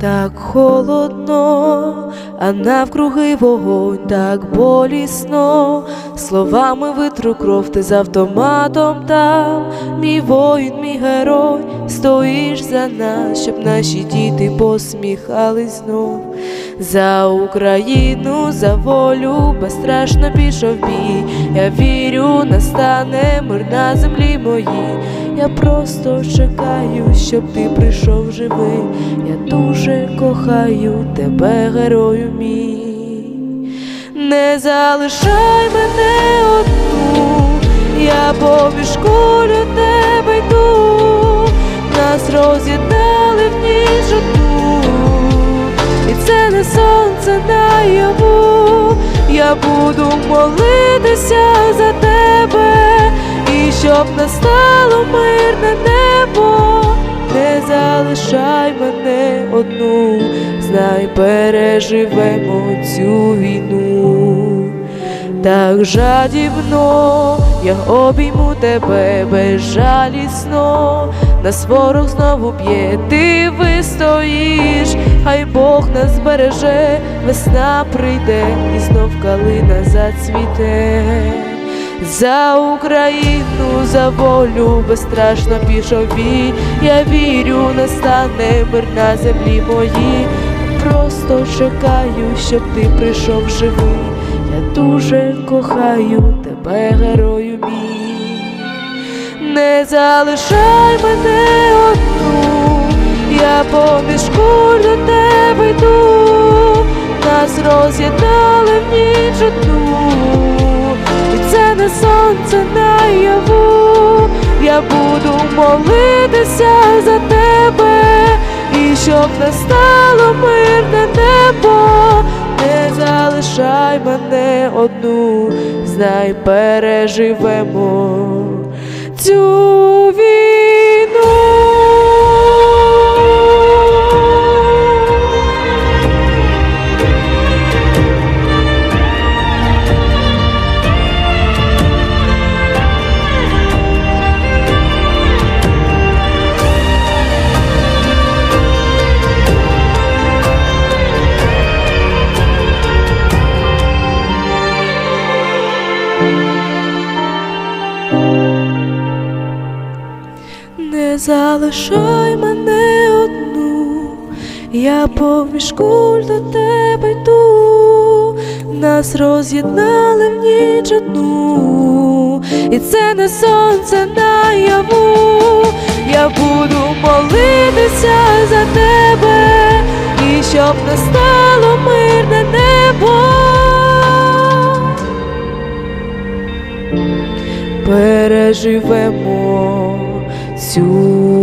Так холодно, а навкруги вогонь, так болісно, словами витру кров, ти з автоматом там, мій воїн, мій герой, стоїш за нас, щоб наші діти посміхались знов. За Україну, за волю безстрашно пішов бій. Я вірю, настане мир на землі моїй. Я просто чекаю, щоб ти прийшов живий. Я дуже кохаю тебе, герою мій. Не залишай мене одну, я поміж кулю тебе роз'єднали в ніч одну, і це не сонце наяву, я буду молитися за тебе, і щоб настало мирне небо, не залишай мене одну, знай, переживемо цю війну. Так жадібно я обійму тебе безжалісно, нас ворог знову б'є, ти вистоїш, хай Бог нас збереже, весна прийде і знов калина зацвіте. За Україну, за волю безстрашно пішов бій, я вірю, настане мир на землі моїй. Просто чекаю, щоб ти прийшов живий. Я дуже кохаю тебе, герою мій. Не залишай мене одну, я поміж куль до тебе йду, нас роз'єднали в ніч одну, і це не сонце наяву, я буду молитися за тебе, і щоб настало мирне небо, не залишай мене одну, знай, переживемо цю залишай мене одну, я поміж куль до тебе йду, нас роз'єднали в ніч одну, і це не сонце наяву, я буду молитися за тебе, і щоб настало мирне небо. Переживемо ですよ。